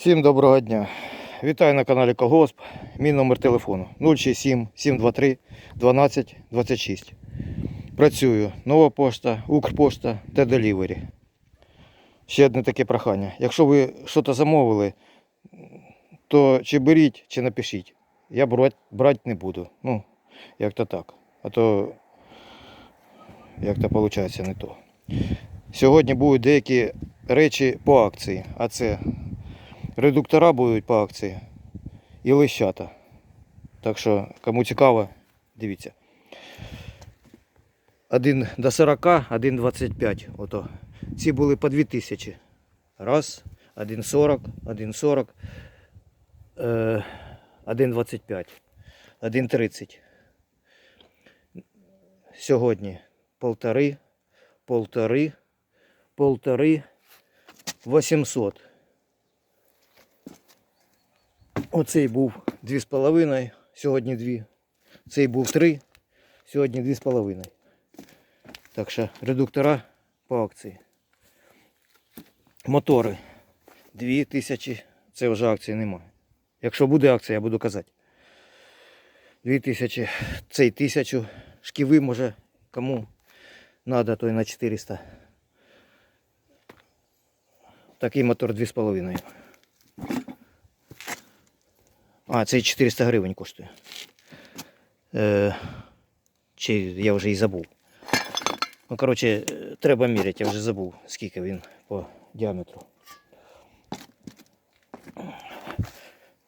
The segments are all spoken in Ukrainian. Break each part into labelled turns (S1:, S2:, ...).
S1: Всім доброго дня. Вітаю на каналі Колгосп. Мій номер телефону 067 723 12 26. Працюю нова пошта, Укрпошта та Делівері. Ще одне таке прохання. Якщо ви щось замовили, то чи беріть, чи напишіть. Я брати, брати не буду. Ну, як то так. А то як то виходить не то. Сьогодні будуть деякі речі по акції, а це редуктора будуть по акції і лищата. Так що, кому цікаво, дивіться. 1 до 40, 1,25. Ото. Ці були по 2000. Раз, 1,40, 1,40, е, 1,25, 1,30. Сьогодні полтори, полтори, полтори, 800. Оцей був 2,5, сьогодні 2. Цей був 3, сьогодні 2,5. Так що редуктора по акції. Мотори 2000, це вже акції немає. Якщо буде акція, я буду казати. 2000, цей 1000, шківи може кому треба, то і на 400. Такий мотор 2,5. А, цей 400 гривень коштує. Е, чи я вже і забув. Ну, коротше, е, треба міряти, я вже забув, скільки він по діаметру.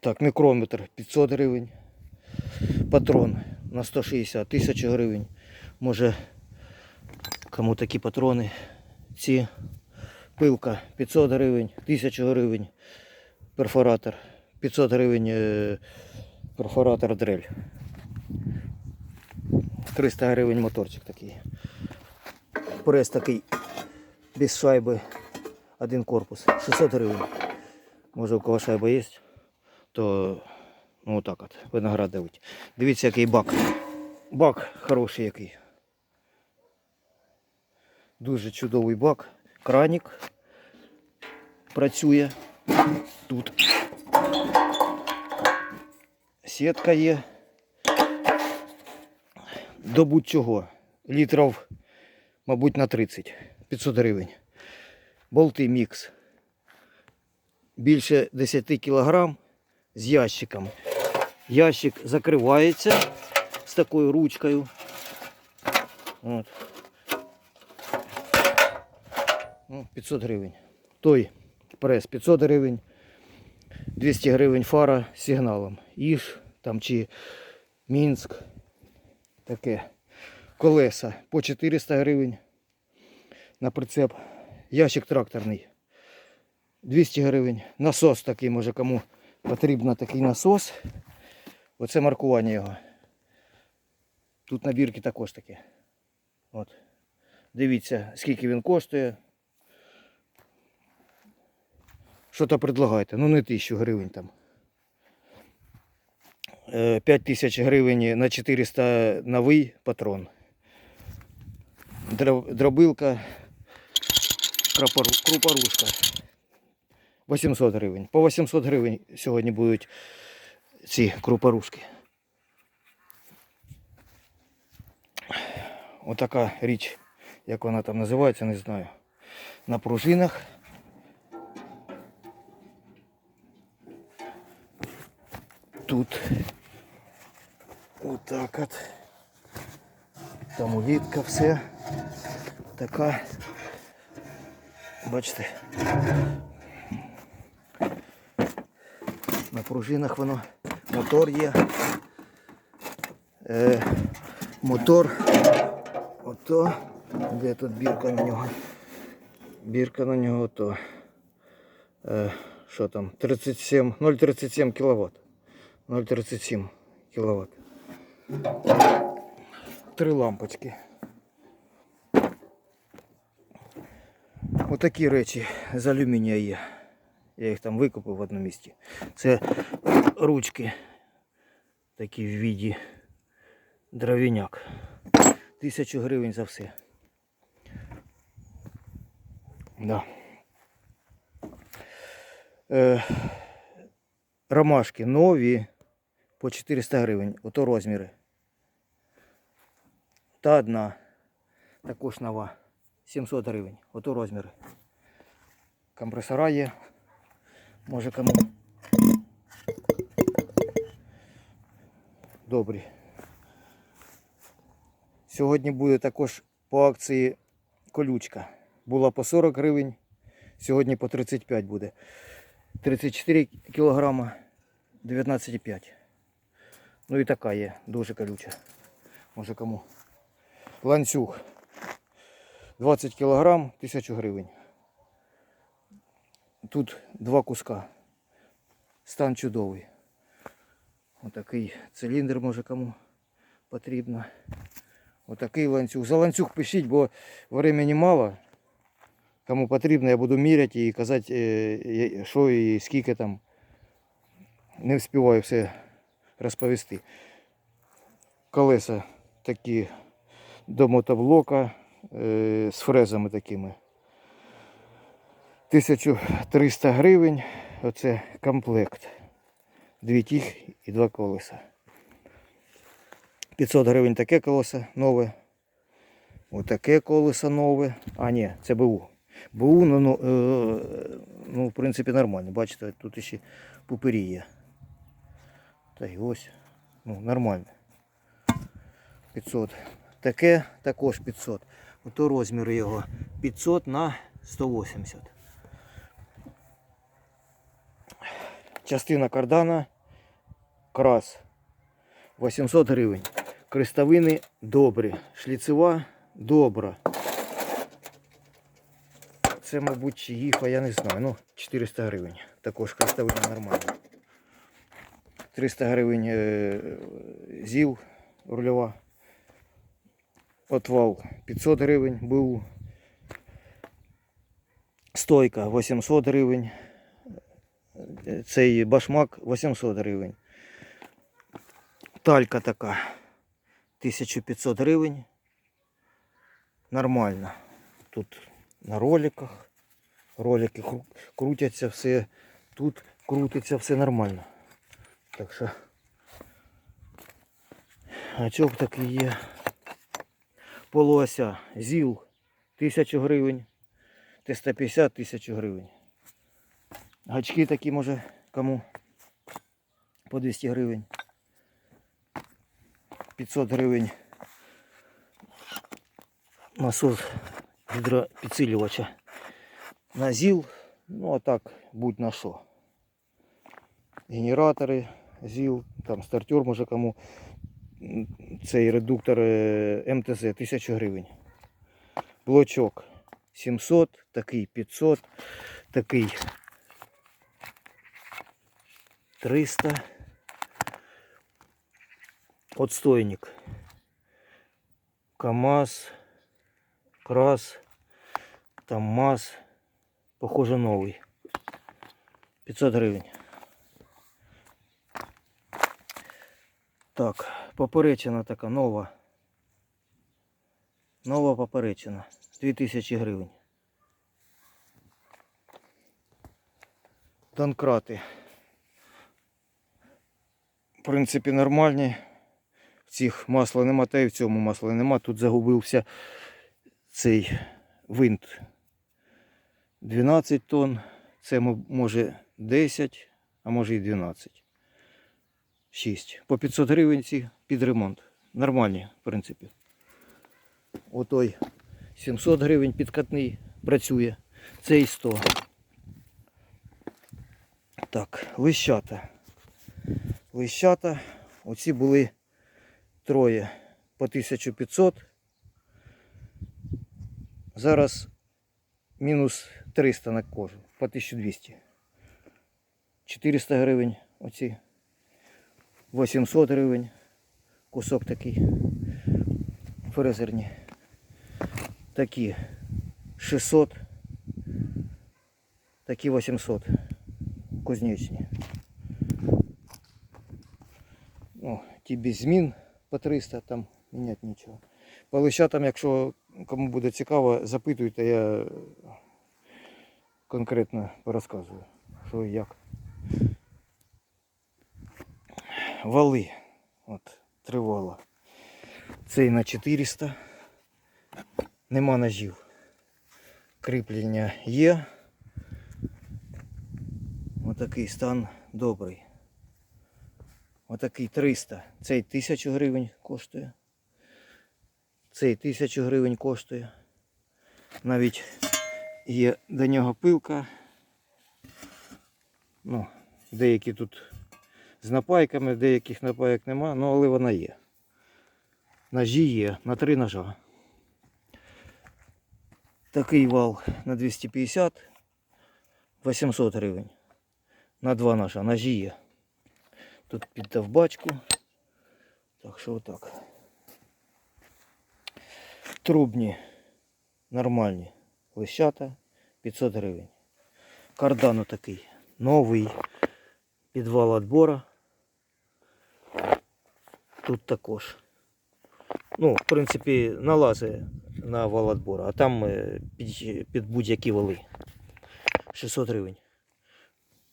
S1: Так, мікрометр 500 гривень. Патрон на 160 тисяч гривень. Може, кому такі патрони. Ці пилка 500 гривень, 1000 гривень. Перфоратор 500 гривень е, перфоратор дрель. 300 гривень моторчик такий. Прес такий без шайби. Один корпус. 600 гривень. Може у кого шайба є, то ну отак от. Виноград давить. Дивіться, який бак. Бак хороший який. Дуже чудовий бак. Кранік працює. Тут сітка є. До будь-чого. Літрів, мабуть, на 30. 500 гривень. Болти мікс. Більше 10 кг з ящиком. Ящик закривається з такою ручкою. От. Ну, 500 гривень. Той прес 500 гривень. 200 гривень фара з сигналом. Іж там чи Мінськ. Таке. Колеса по 400 гривень на прицеп. Ящик тракторний. 200 гривень. Насос такий, може кому потрібно такий насос. Оце маркування його. Тут набірки також такі. От. Дивіться, скільки він коштує. Що то предлагаєте? Ну не тисячу гривень там. 5 тисяч гривень на 400 новий патрон. Дробилка, крупорушка. 800 гривень. По 800 гривень сьогодні будуть ці крупорушки. Отака річ, як вона там називається, не знаю. На пружинах. Тут отак от. Там улітка все. Така. Бачите. На пружинах воно. Мотор є. Е, мотор. Ото. Де тут бірка на нього? Бірка на нього то. Е, що там? 37, 0,37 кВт. 0,37 кВт. Три лампочки. Отакі речі з алюмінія є. Я їх там викупив в одному місці. Це ручки такі в віді дровіняк. Тисячу гривень за все. Да. Е, ромашки нові по 400 гривень. Ото розміри. Та одна. Також нова. 700 гривень. Ото розміри. Компресора є. Може кому. Добрі. Сьогодні буде також по акції колючка. Була по 40 гривень, сьогодні по 35 буде. 34 кілограма, 19,5. Ну і така є, дуже колюча. Може кому. Ланцюг. 20 кілограм, 1000 гривень. Тут два куска. Стан чудовий. Отакий циліндр може кому потрібно. Отакий ланцюг. За ланцюг пишіть, бо времени мало. Кому потрібно, я буду міряти і казати, е, що і скільки там. Не встигаю все розповісти. Колеса такі до мотоблока е, з фрезами такими. 1300 гривень. Оце комплект. Дві тіг і два колеса. 500 гривень таке колесо нове. Отаке колесо нове. А, ні, це БУ. БУ, ну, ну, е, ну, в принципі, нормально. Бачите, тут ще пупирі є. Та й ось. Ну, нормально. 500. Таке також 500. Ото розмір його 500 на 180. Частина кардана крас 800 гривень. Крестовини добрі. Шліцева добра. Це, мабуть, чи їха, я не знаю. Ну, 400 гривень. Також крестовина нормальна. 300 гривень е, ЗІЛ рульова. Отвал 500 гривень був. Стойка 800 гривень. Цей башмак 800 гривень. Талька така 1500 гривень. Нормально. Тут на роликах. Ролики крутяться все. Тут крутиться все нормально. Так що. Гачок такий є. Полуося. ЗІЛ 1000 гривень. Т-150 1000 гривень. Гачки такі може кому по 200 гривень. 500 гривень насос гідропідсилювача на ЗІЛ. Ну а так будь на що. Генератори ЗІЛ, там стартер може кому. Цей редуктор е, МТЗ 1000 гривень. Блочок 700, такий 500, такий 300. Отстойник. КАМАЗ, КРАС, там МАЗ. Похоже новий. 500 гривень. Так, поперечина така нова. Нова поперечина. 2000 гривень. Донкрати. В принципі, нормальні. В цих масла нема, та й в цьому масла нема. Тут загубився цей винт 12 тонн. Це може 10, а може і 12. 6. По 500 гривень ці під ремонт. Нормальні, в принципі. Отой 700 гривень підкатний працює. Цей 100. Так, лищата. Лищата. Оці були троє по 1500. Зараз мінус 300 на кожу по 1200. 400 гривень оці. 800 гривень. Кусок такий. Фрезерні. Такі 600. Такі 800. Кузнечні. Ну, ті без змін по 300 там міняти нічого. По лищатам, якщо кому буде цікаво, запитуйте, я конкретно порозказую. що і як. Вали. От, три вала. Цей на 400. Нема ножів. Кріплення є. Отакий стан добрий. Отакий 300. Цей 1000 гривень коштує. Цей 1000 гривень коштує. Навіть є до нього пилка. Ну, деякі тут з напайками, деяких напайок нема, ну але вона є. Ножі є на три ножа. Такий вал на 250 800 гривень. На два ножа. Ножі є. Тут під довбачку. Так що отак. Трубні нормальні. Лищата 500 гривень. Кардан такий новий. Підвал отбора. Тут також. Ну, в принципі, налази на вал отбора, а там е, під, під будь-які вали. 600 гривень.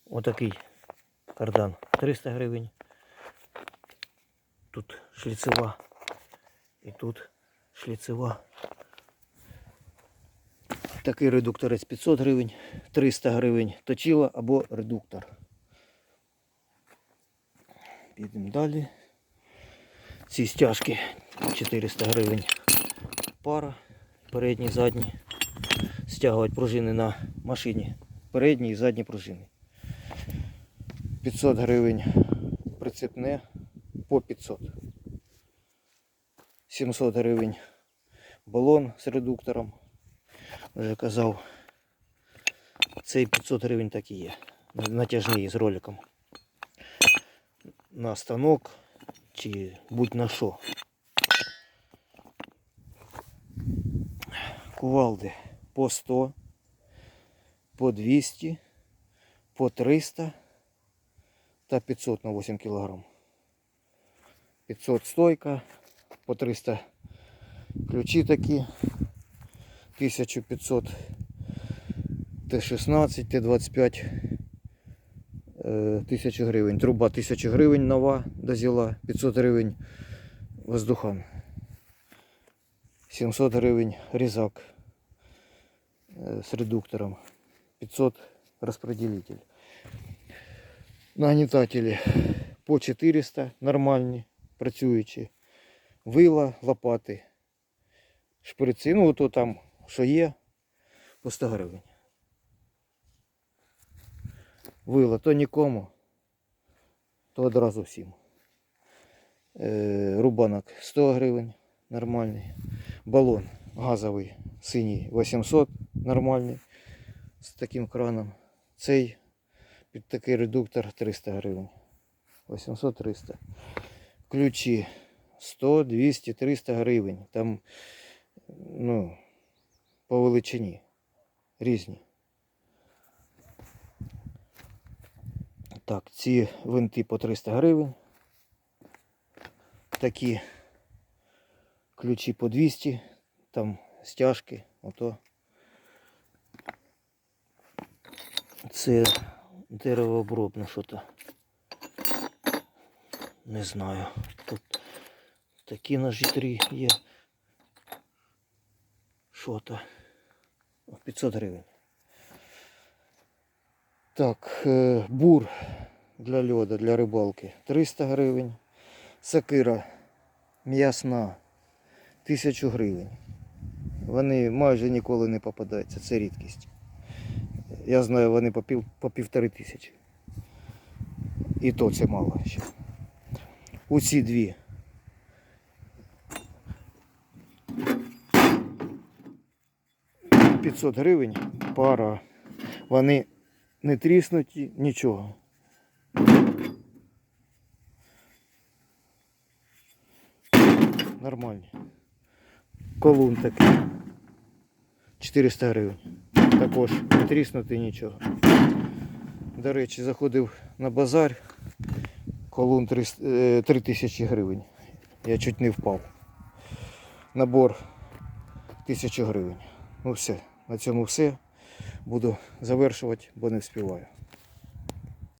S1: Отакий кардан 300 гривень. Тут шліцева. І тут шліцева. Такий редукторець 500 гривень, 300 гривень точила або редуктор. Підемо далі. Ці стяжки 400 гривень пара, передні, задні. Стягувати пружини на машині. Передні і задні пружини. 500 гривень прицепне по 500. 700 гривень балон з редуктором. Вже казав. Цей 500 гривень так і є. Натяжний з роликом. На станок чи будь-на що. Кувалди по 100, по 200, по 300 та 500 на 8 кг. 500 стойка, по 300 ключі такі, 1500 Т-16, Т-25 е, 1000 гривень. Труба 1000 гривень нова дозіла, 500 гривень воздухан. 700 гривень різак е, з редуктором. 500 розпределитель. Нагнітателі по 400 нормальні, працюючі. Вила, лопати, шприци. Ну, ото там, що є, по 100 гривень. Вила то нікому, то одразу всім. Е, рубанок 100 гривень нормальний. Балон газовий синій 800 нормальний з таким краном. Цей під такий редуктор 300 гривень. 800-300. Ключі 100, 200, 300 гривень. Там ну, по величині різні. Так, ці винти по 300 гривень. Такі ключі по 200, там стяжки, ото. Це деревообробне що-то. Не знаю. Тут такі ножі три є. Що-то. 500 гривень. Так, е, бур для льода, для рибалки 300 гривень. Сакира м'ясна 1000 гривень. Вони майже ніколи не попадаються, це рідкість. Я знаю, вони по, пів, по півтори тисячі. І то це мало ще. Оці дві. П'ятсот гривень пара. Вони не тріснуті, нічого. Нормальні. Колун такий. 400 гривень. Також не тріснутий нічого. До речі, заходив на базар. Колун 3000 гривень. Я чуть не впав. Набор 1000 гривень. Ну все, на цьому все. Буду завершувати, бо не вспіваю.